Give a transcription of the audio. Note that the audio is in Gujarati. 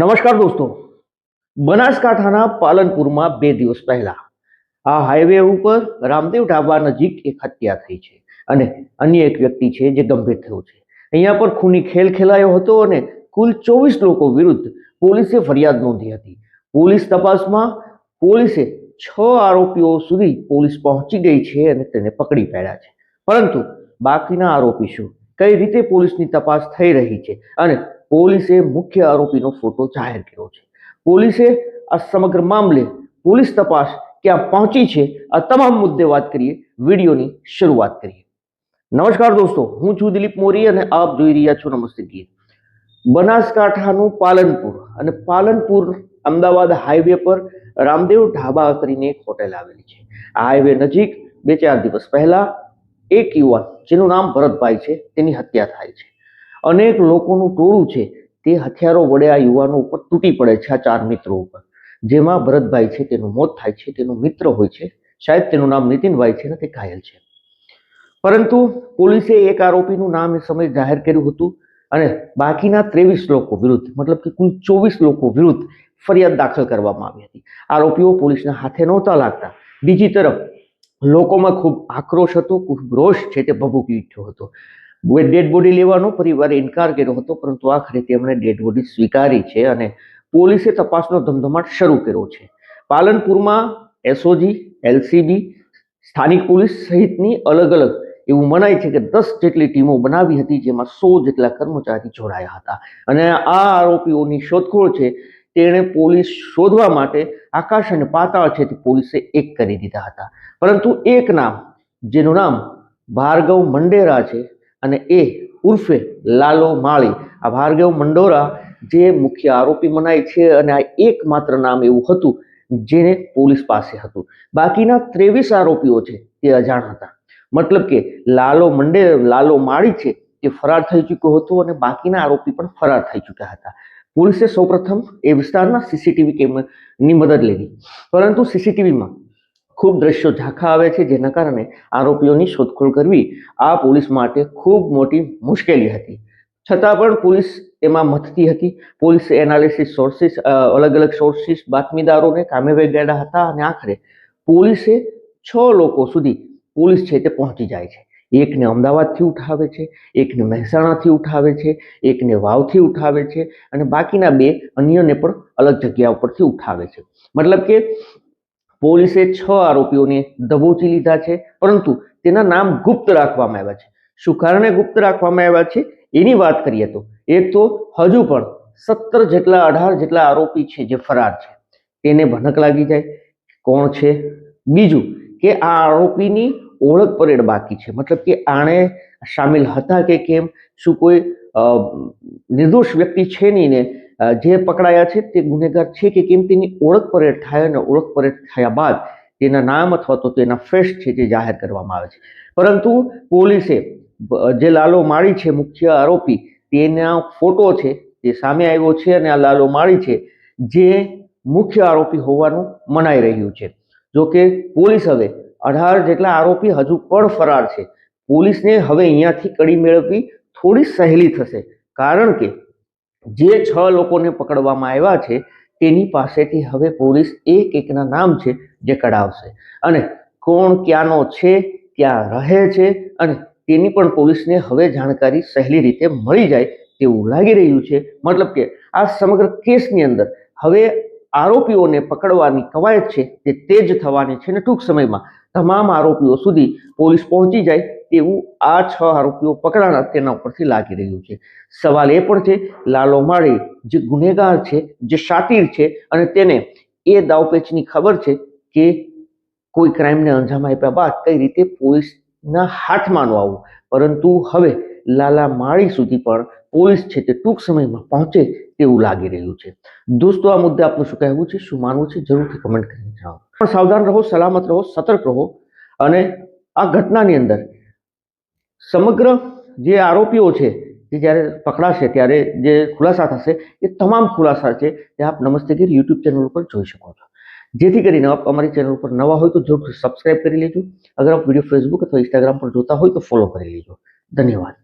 નમસ્કાર દોસ્તો. બનાસકાંઠાના પાલનપુરમાં બે દિવસ પહેલા આ હાઈવે ઉપર રામદેવ ઢાબા નજીક એક હત્યા થઈ છે અને અન્ય એક વ્યક્તિ છે જે ગંભીર થયો છે. અહીંયા પર ખૂની ખેલ ખેલાયો હતો અને કુલ ચોવીસ લોકો વિરુદ્ધ પોલીસે ફરિયાદ નોંધી હતી. પોલીસ તપાસમાં પોલીસે છ આરોપીઓ સુધી પોલીસ પહોંચી ગઈ છે અને તેને પકડી પાડ્યા છે. પરંતુ બાકીના આરોપી શું? કઈ રીતે પોલીસની તપાસ થઈ રહી છે? અને પોલીસે મુખ્ય આરોપીનો ફોટો જાહેર કર્યો છે. પોલીસે આ સમગ્ર મામલે પોલીસ તપાસ ક્યાં પહોંચી છે, આ તમામ મુદ્દે વાત કરીએ, વિડીયોની શરૂઆત કરીએ. નમસ્કાર દોસ્તો, હું છું દિલીપ મોરી અને આપ જોઈ રહ્યા છો નમસ્તે ગીત. બનાસકાંઠાનું પાલનપુર અને પાલનપુર અમદાવાદ હાઈવે પર રામદેવ ઢાબા કરીને એક હોટેલ આવેલી છે. આ હાઈવે નજીક બે ચાર દિવસ પહેલા એક યુવાન, જેનું નામ ભરતભાઈ છે, તેની હત્યા થાય છે. અનેક લોકોનું ટોળું છે. તે હથિયારો વડે આ યુવાનો ઉપર તૂટી પડે છે, આ ચાર મિત્રો ઉપર. જેમાં ભરતભાઈ છે, તેનું મોત થાય છે, તેનો મિત્ર હોય છે. શાયદ તેનું નામ નીતિનભાઈ છે ને તે ઘાયલ છે. પરંતુ પોલીસે એક આરોપીનું નામ એ સમયે જાહેર કર્યું હતું અને બાકીના ત્રેવીસ લોકો વિરુદ્ધ, મતલબ કે કુલ ચોવીસ લોકો વિરુદ્ધ ફરિયાદ દાખલ કરવામાં આવી હતી. આરોપીઓ પોલીસના હાથે નહોતા લાગતા. બીજી તરફ, લોકોમાં ખૂબ આક્રોશ હતો, ખૂબ રોષ છે તે ભભૂકી ઉઠ્યો હતો. ડેડ બોડી લેવાનો પરિવારે ઇનકાર કર્યો હતો, પરંતુ આખરે તેમણે ડેડ બોડી સ્વીકારી છે અને પોલીસે તપાસનો ધમધમાટ શરૂ કર્યો છે. પાલનપુરમાં એસઓજી, એલસીબી, સ્થાનિક પોલીસ સહિતની અલગ અલગ એવું મનાય છે કે દસ જેટલી ટીમો બનાવી હતી જેમાં સો જેટલા કર્મચારી જોડાયા હતા. અને આ આરોપીઓની શોધખોળ છે, તેણે પોલીસ શોધવા માટે આકાશ અને પાતાળ છે તે પોલીસે એક કરી દીધા હતા. પરંતુ એક નામ, જેનું નામ ભાર્ગવ મંડેરા છે અને એ ઉર્ફે લાલો માળી. આ ભાર્ગવ મંડોરા જે મુખ્ય આરોપી મનાય છે અને આ એકમાત્ર નામ એવું હતું જેને પોલીસ પાસે હતું. બાકીના ત્રેવીસ આરોપીઓ છે તે અજાણ હતા. મતલબ કે લાલો મંડે, લાલો માળી છે તે ફરાર થઈ ચૂક્યો હતો અને બાકીના આરોપી પણ ફરાર થઈ ચૂક્યા હતા. પોલીસે સૌપ્રથમ એ વિસ્તારના સીસીટીવી કેમેરાની મદદ લીધી. પરંતુ સીસીટીવીમાં ખૂબ દ્રશ્યો ઝાંખા આવે છે, જેના કારણે આરોપીઓની શોધખોળ કરવી આ પોલીસ માટે ખૂબ મોટી મુશ્કેલી હતી. છતાં પણ પોલીસ એમાં મથતી હતી. પોલીસ એનાલિસિસ સોર્સિસ અલગ અલગ સોર્સિસ બાતમીદારોને કામે વેગાડ્યા હતા અને આખરે પોલીસે છ લોકો સુધી પોલીસ છે તે પહોંચી જાય છે. એકને અમદાવાદથી ઉઠાવે છે, એકને મહેસાણાથી ઉઠાવે છે, એકને વાવથી ઉઠાવે છે અને બાકીના બે અન્યને પણ અલગ જગ્યા ઉપરથી ઉઠાવે છે. મતલબ કે પોલીસે છ આરોપીઓને દબોચી લીધા છે, પરંતુ તેના નામ ગુપ્ત રાખવામાં આવ્યા છે. શું કારણે ગુપ્ત રાખવામાં આવ્યા છે? એની વાત કરીએ તો, એક તો હજુ પણ સત્તર જેટલા, અઢાર જેટલા આરોપી છે જે ફરાર છે. તેને ભનક લાગી જાય. કોણ છે? બીજું કે આ આરોપીની ઓળખ પરેડ બાકી છે. મતલબ કે આણે સામેલ હતા કે કેમ? શું કોઈ નિર્દોષ વ્યક્તિ છે નહીં ને જે પકડાયા છે તે ગુનેગાર છે કે કેમ તેની ઓળખ પરેડ થાય અને ઓળખ પરેડ થયા બાદ તેના નામ અથવા તો તેના ફેસ છે તે જાહેર કરવામાં આવે છે. પરંતુ પોલીસે જે લાલો માળી છે મુખ્ય આરોપી તેના ફોટો છે તે સામે આવ્યો છે અને આ લાલો માળી છે જે મુખ્ય આરોપી હોવાનું મનાઈ રહ્યું છે. જો કે પોલીસ હવે અઢાર જેટલા આરોપી હજુ પણ ફરાર છે. પોલીસને હવે અહીંયાથી કડી મેળવવી થોડી સહેલી થશે. કારણ કે જે છ લોકોને પકડવામાં આવ્યા છે, તેની પાસેથી હવે પોલીસ એક એકના નામ છે જે કઢાવશે. અને કોણ ક્યાંનો છે, ક્યાં રહે છે અને તેની પણ પોલીસને હવે જાણકારી સહેલી રીતે મળી જાય તેવું લાગી રહ્યું છે. મતલબ કે આ સમગ્ર કેસની અંદર હવે આરોપીઓને પકડવાની કવાયત છે તે તેજ થવાની છે ને ટૂંક સમયમાં. તમામ આરોપીઓ સુધી પોલીસ પહોંચી જાય તેવું આ છ આરોપીઓ પકડાણા તેના ઉપરથી લાગી રહ્યું છે. સવાલ એ પણ છે, લાલો માળી જે ગુનેગાર છે, જે શાતીર છે અને તેને એ દાવપેચની ખબર છે કે કોઈ ક્રાઇમને અંજામ આપ્યા બાદ કઈ રીતે પોલીસના હાથમાં ન આવવું પરંતુ હવે લાલા માળી સુધી પણ પોલીસ છે તે ટૂંક સમયમાં પહોંચે તેવું લાગી રહ્યું છે. દોસ્તો, આ મુદ્દે આપનું શું કહેવું છે, શું માનવું છે, જરૂરથી કમેન્ટ કરીને જણાવો. પણ સાવધાન રહો, સલામત રહો, સતર્ક રહો અને આ ઘટનાની અંદર સમગ્ર જે આરોપીઓ છે, જે જ્યારે પકડાશે, ત્યારે જે ખુલાસા થશે, એ તમામ ખુલાસા છે તે આપ નમસ્તે યુટ્યુબ ચેનલ ઉપર જોઈ શકો છો. જેથી કરીને આપ અમારી ચેનલ ઉપર નવા હોય તો જરૂર સબસ્ક્રાઇબ કરી લેજો. અગર આપ વીડિયો ફેસબુક અથવા ઇન્સ્ટાગ્રામ પર જોતા હોય તો ફોલો કરી લેજો. ધન્યવાદ.